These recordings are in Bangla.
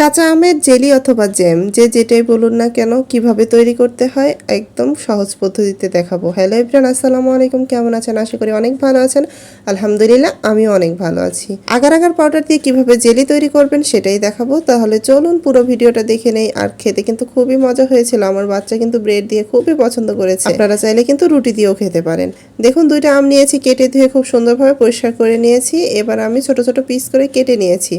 কাঁচা আমের জেলি অথবা জ্যাম যে যেটাই বলুন না কেন, কীভাবে তৈরি করতে হয়, একদম সহজ পদ্ধতিতে দেখাবো। হ্যালো ইব্রান আসসালামু আলাইকুম, কেমন আছেন? আশা করি অনেক ভালো আছেন। আলহামদুলিল্লাহ, আমিও অনেক ভালো আছি। আগার আগার পাউডার দিয়ে কীভাবে জেলি তৈরি করবেন সেটাই দেখাবো। তাহলে চলুন পুরো ভিডিওটা দেখে নেই, আর খেতে কিন্তু খুবই মজা হয়েছিল। আমার বাচ্চা কিন্তু ব্রেড দিয়ে খুবই পছন্দ করেছে। আপনারা চাইলে কিন্তু রুটি দিয়েও খেতে পারেন। দেখুন, দুইটা আম নিয়েছি, কেটে ধুয়ে খুব সুন্দরভাবে পরিষ্কার করে নিয়েছি। এবার আমি ছোট ছোট পিস করে কেটে নিয়েছি।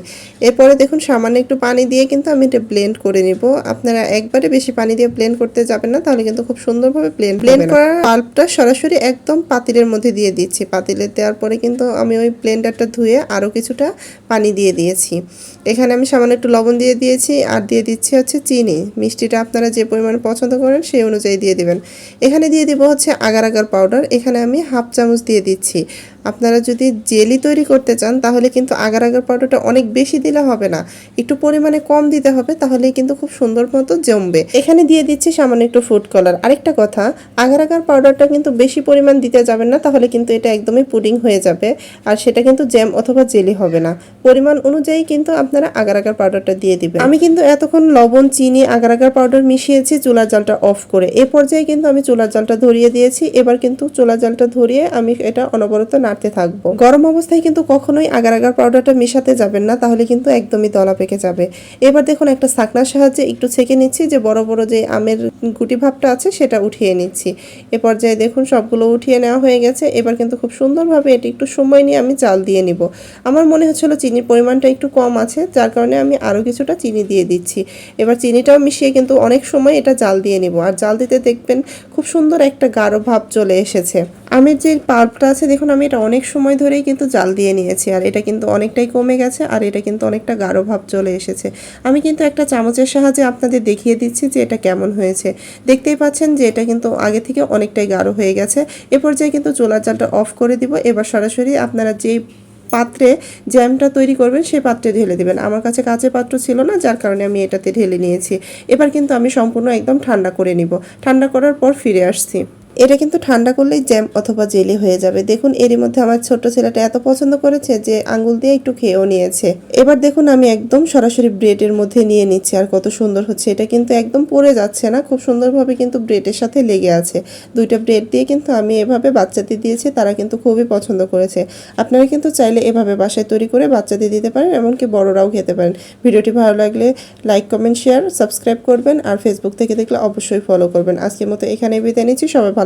এরপরে দেখুন, সামান্য একটু পানি দিয়ে কিন্তু আমি এটা ব্লেন্ড করে নিব। আপনারা একবারে বেশি পানি দিয়ে ব্লেন্ড করতে যাবেন না তাহলে কিন্তু খুব সুন্দরভাবে ব্লেন্ড ব্লেন্ড করার পাল্পটা সরাসরি একদম পাতিলের মধ্যে দিয়ে দিচ্ছি। পাতিলে দেওয়ার পরে কিন্তু আমি ওই ব্লেন্ডারটা ধুয়ে আরও কিছুটা পানি দিয়ে দিয়েছি। এখানে আমি সামান্য একটু লবণ দিয়ে দিয়েছি আর দিয়ে দিচ্ছি হচ্ছে চিনি। মিষ্টিটা আপনারা যে পরিমাণ পছন্দ করেন সেই অনুযায়ী দিয়ে দিবেন। এখানে দিয়ে দিব হচ্ছে আগার আগার পাউডার এখানে আমি হাফ চামচ দিয়ে দিচ্ছি। আপনারা যদি জেলি তৈরি করতে চান, তাহলে কিন্তু আগার আগার পাউডারটা অনেক বেশি দিলে হবে না। একটু পরিমাণে কম দিতে হবে তাহলে কিন্তু খুব সুন্দর মতো জমবে। এখানে দিয়ে দিচ্ছি সামান্য একটু ফুড কালার আরেকটা কথা, আগার আগার পাউডারটা কিন্তু বেশি পরিমাণ দিতে যাবেন না, তাহলে কিন্তু এটা একদমই পুডিং হয়ে যাবে। আর সেটা কিন্তু জ্যাম অথবা জেলি হবে না। পরিমাণ অনুযায়ী কিন্তু আপনারা আগার আগার পাউডারটা দিয়ে দিবেন। আমি কিন্তু এতক্ষণ লবণ, চিনি, আগার আগার পাউডার মিশিয়েছি চুলার জালটা অফ করে। এ পর্যায়ে কিন্তু আমি চুলার জালটা ধরিয়ে দিয়েছি। এবার কিন্তু চুলার জালটা ধরিয়ে আমি এটা অনবরত নাড়তে থাকব। গরম অবস্থায় কিন্তু কখনোই আগার আগার পাউডারটা মেশাতে যাবেন না, তাহলে কিন্তু একদমই দলা পেকে যাবে। এবার দেখুন একটা সাকনার সাহায্যে একটু ছেঁকে নিচ্ছি, যে বড় বড় যে আমের গুটি ভাবটা আছে সেটা উঠিয়ে নিচ্ছি। এ পর্যায়ে দেখুন সবগুলো উঠিয়ে নেওয়া হয়ে গেছে। এবার কিন্তু খুব সুন্দরভাবে এটি একটু সময় নিয়ে আমি চাল দিয়ে নিব। আমার মনে হচ্ছিল চিনির পরিমাণটা একটু কম আছে, যার কারণে আমি আরও কিছুটা চিনি দিয়ে দিচ্ছি। এবার চিনিটাও মিশিয়ে কিন্তু অনেক সময় এটা জাল দিয়ে নিব। আর জাল দিতে দেখবেন খুব সুন্দর একটা গাঢ় ভাব চলে এসেছে। আমের যে পাল্পটা আছে, দেখুন, আমি এটা অনেক সময় ধরেই কিন্তু জাল দিয়ে নিয়েছি, আর এটা কিন্তু অনেকটাই কমে গেছে, আর এটা কিন্তু অনেকটা গাঢ় ভাব চলে এসেছে। আমি কিন্তু একটা চামচের সাহায্যে আপনাদের দেখিয়ে দিচ্ছি যে এটা কেমন হয়েছে। দেখতেই পাচ্ছেন যে এটা কিন্তু আগে থেকে অনেকটাই গাঢ় হয়ে গেছে। এ পর্যায়ে কিন্তু চুলার জালটা অফ করে দিব। এবার সরাসরি আপনারা যেই পাত্রে জ্যামটা তৈরি করবেন সেই পাত্রে ঢেলে দেবেন। আমার কাছে কাঁচের পাত্র ছিল না, যার কারণে আমি এটাতে ঢেলে নিয়েছি। এবার কিন্তু আমি সম্পূর্ণ একদম ঠান্ডা করে নিব। ঠান্ডা করার পর ফিরে আসছি। এটা কিন্তু ঠান্ডা করলেই জ্যাম অথবা জেলি হয়ে যাবে। দেখুন, এরই মধ্যে আমার ছোট ছেলেটা এত পছন্দ করেছে যে আঙ্গুল দিয়ে একটু খেয়েও নিয়েছে। এবার দেখুন, আমি একদম সরাসরি ব্রেডের মধ্যে নিয়ে নিচ্ছি আর কত সুন্দর হচ্ছে। এটা কিন্তু একদম পড়ে যাচ্ছে না, খুব সুন্দরভাবে কিন্তু ব্রেডের সাথে লেগে আছে। দুইটা ব্রেড দিয়ে কিন্তু আমি এভাবে বাচ্চাদের দিয়েছি, তারা কিন্তু খুবই পছন্দ করেছে। আপনারা কিন্তু চাইলে এভাবে বাসায় তৈরি করে বাচ্চাদের দিতে পারেন, এমনকি বড়রাও খেতে পারেন। ভিডিওটি ভালো লাগলে লাইক, কমেন্ট, শেয়ার, সাবস্ক্রাইব করবেন আর ফেসবুক থেকে দেখলে অবশ্যই ফলো করবেন। আজকের মতো এখানে বিদায় নিচ্ছি। সবাই